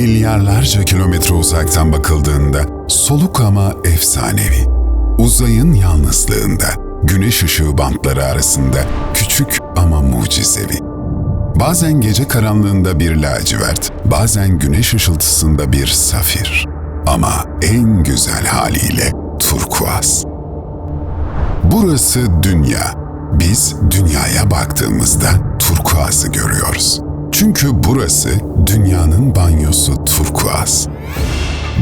milyarlarca kilometre uzaktan bakıldığında soluk ama efsanevi. Uzayın yalnızlığında, güneş ışığı bantları arasında küçük ama mucizevi. Bazen gece karanlığında bir lacivert, bazen güneş ışıltısında bir safir. Ama en güzel haliyle turkuaz. Burası dünya. Biz dünyaya baktığımızda turkuazı görüyoruz. Çünkü burası dünyanın banyosu turkuaz.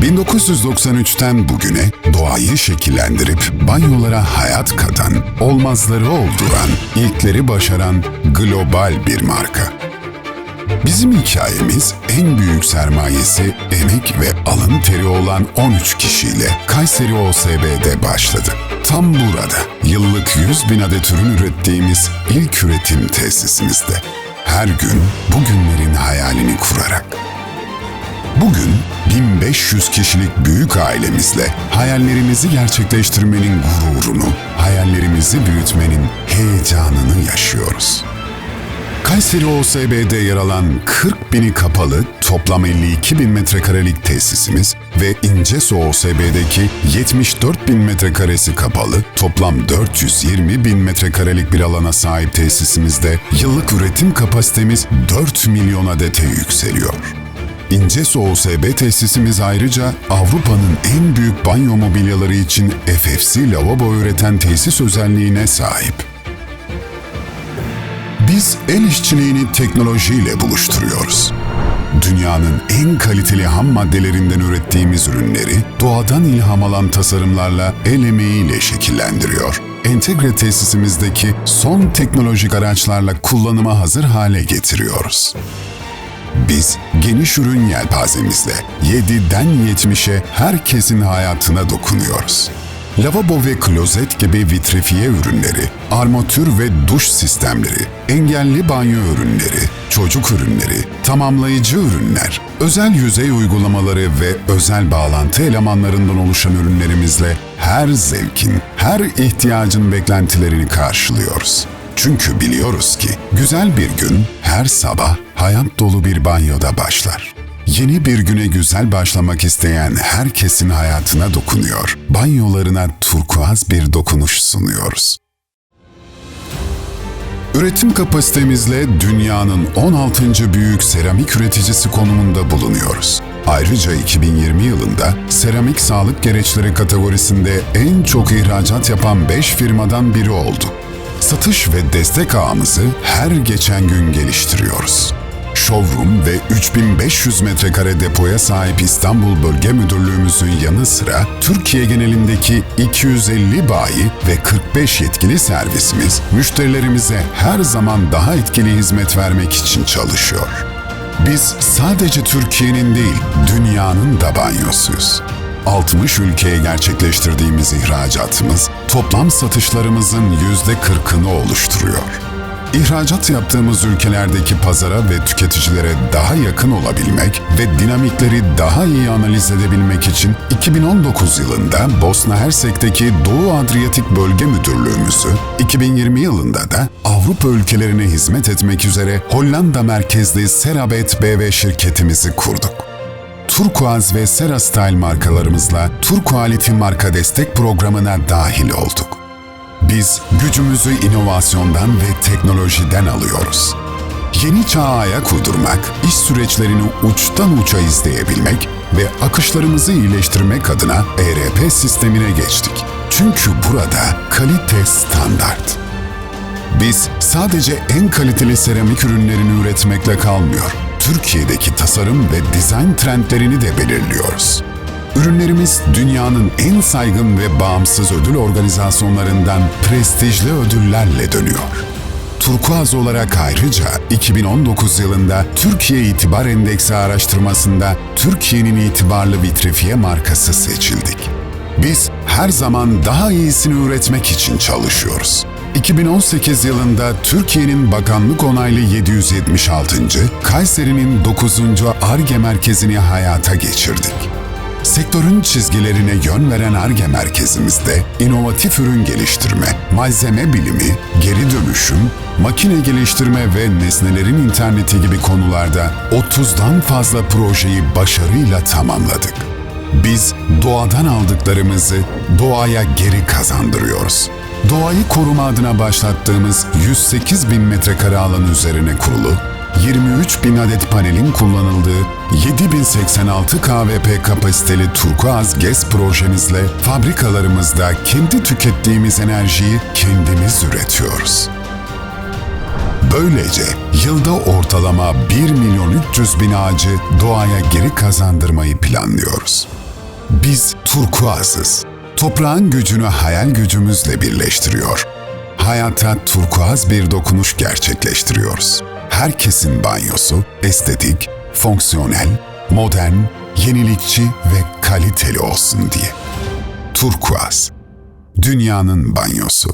1993'ten bugüne doğayı şekillendirip banyolara hayat katan, olmazları olduran, ilkleri başaran global bir marka. Bizim hikayemiz en büyük sermayesi emek ve alın teri olan 13 kişiyle Kayseri OSB'de başladı. Tam burada yıllık 100 bin adet ürün ürettiğimiz ilk üretim tesisimizde. Her gün bugünlerin hayalini kurarak. Bugün 1500 kişilik büyük ailemizle hayallerimizi gerçekleştirmenin gururunu, hayallerimizi büyütmenin heyecanını yaşıyoruz. Kayseri OSB'de yer alan 40 bini kapalı toplam 52 bin metrekarelik tesisimiz ve İncesu OSB'deki 74 bin metrekaresi kapalı toplam 420 bin metrekarelik bir alana sahip tesisimizde yıllık üretim kapasitemiz 4 milyon adete yükseliyor. İncesu OSB tesisimiz ayrıca Avrupa'nın en büyük banyo mobilyaları için FFC lavabo üreten tesis özelliğine sahip. Biz el işçiliğini teknolojiyle buluşturuyoruz. Dünyanın en kaliteli ham maddelerinden ürettiğimiz ürünleri doğadan ilham alan tasarımlarla el emeğiyle şekillendiriyor. Entegre tesisimizdeki son teknolojik araçlarla kullanıma hazır hale getiriyoruz. Biz geniş ürün yelpazemizle 7'den 70'e herkesin hayatına dokunuyoruz. Lavabo ve klozet gibi vitrifiye ürünleri, armatür ve duş sistemleri, engelli banyo ürünleri, çocuk ürünleri, tamamlayıcı ürünler, özel yüzey uygulamaları ve özel bağlantı elemanlarından oluşan ürünlerimizle her zevkin, her ihtiyacın beklentilerini karşılıyoruz. Çünkü biliyoruz ki güzel bir gün her sabah hayat dolu bir banyoda başlar. Yeni bir güne güzel başlamak isteyen herkesin hayatına dokunuyor. Banyolarına turkuaz bir dokunuş sunuyoruz. Üretim kapasitemizle dünyanın 16. büyük seramik üreticisi konumunda bulunuyoruz. Ayrıca 2020 yılında seramik sağlık gereçleri kategorisinde en çok ihracat yapan 5 firmadan biri olduk. Satış ve destek ağımızı her geçen gün geliştiriyoruz. Showroom ve 3500 metrekare depoya sahip İstanbul Bölge Müdürlüğümüzün yanı sıra Türkiye genelindeki 250 bayi ve 45 yetkili servisimiz müşterilerimize her zaman daha etkili hizmet vermek için çalışıyor. Biz sadece Türkiye'nin değil, dünyanın da banyosuyuz. 60 ülkeye gerçekleştirdiğimiz ihracatımız toplam satışlarımızın %40'ını oluşturuyor. İhracat yaptığımız ülkelerdeki pazara ve tüketicilere daha yakın olabilmek ve dinamikleri daha iyi analiz edebilmek için 2019 yılında Bosna Hersek'teki Doğu Adriyatik Bölge Müdürlüğümüzü, 2020 yılında da Avrupa ülkelerine hizmet etmek üzere Hollanda merkezli Serabet BV şirketimizi kurduk. Turkuaz ve Sera Style markalarımızla Turquality marka destek programına dahil olduk. Biz gücümüzü inovasyondan ve teknolojiden alıyoruz. Yeni çağa ayak uydurmak, iş süreçlerini uçtan uça izleyebilmek ve akışlarımızı iyileştirmek adına ERP sistemine geçtik. Çünkü burada kalite standart. Biz sadece en kaliteli seramik ürünlerini üretmekle kalmıyor. Türkiye'deki tasarım ve dizayn trendlerini de belirliyoruz. Ürünlerimiz dünyanın en saygın ve bağımsız ödül organizasyonlarından prestijli ödüllerle dönüyor. Turkuaz olarak ayrıca 2019 yılında Türkiye İtibar Endeksi araştırmasında Türkiye'nin itibarlı vitrifiye markası seçildik. Biz her zaman daha iyisini üretmek için çalışıyoruz. 2018 yılında Türkiye'nin bakanlık onaylı 776. Kayseri'nin 9. ARGE merkezini hayata geçirdik. Sektörün çizgilerine yön veren ARGE merkezimizde inovatif ürün geliştirme, malzeme bilimi, geri dönüşüm, makine geliştirme ve nesnelerin interneti gibi konularda 30'dan fazla projeyi başarıyla tamamladık. Biz doğadan aldıklarımızı doğaya geri kazandırıyoruz. Doğayı koruma adına başlattığımız 108 bin metrekare alan üzerine kurulu, 23 bin adet panelin kullanıldığı 7086 kVp kapasiteli Turkuaz GES projemizle fabrikalarımızda kendi tükettiğimiz enerjiyi kendimiz üretiyoruz. Böylece yılda ortalama 1 milyon 300 bin ağacı doğaya geri kazandırmayı planlıyoruz. Biz turkuazız. Toprağın gücünü hayal gücümüzle birleştiriyor. Hayata turkuaz bir dokunuş gerçekleştiriyoruz. Herkesin banyosu estetik, fonksiyonel, modern, yenilikçi ve kaliteli olsun diye. Turkuaz, dünyanın banyosu.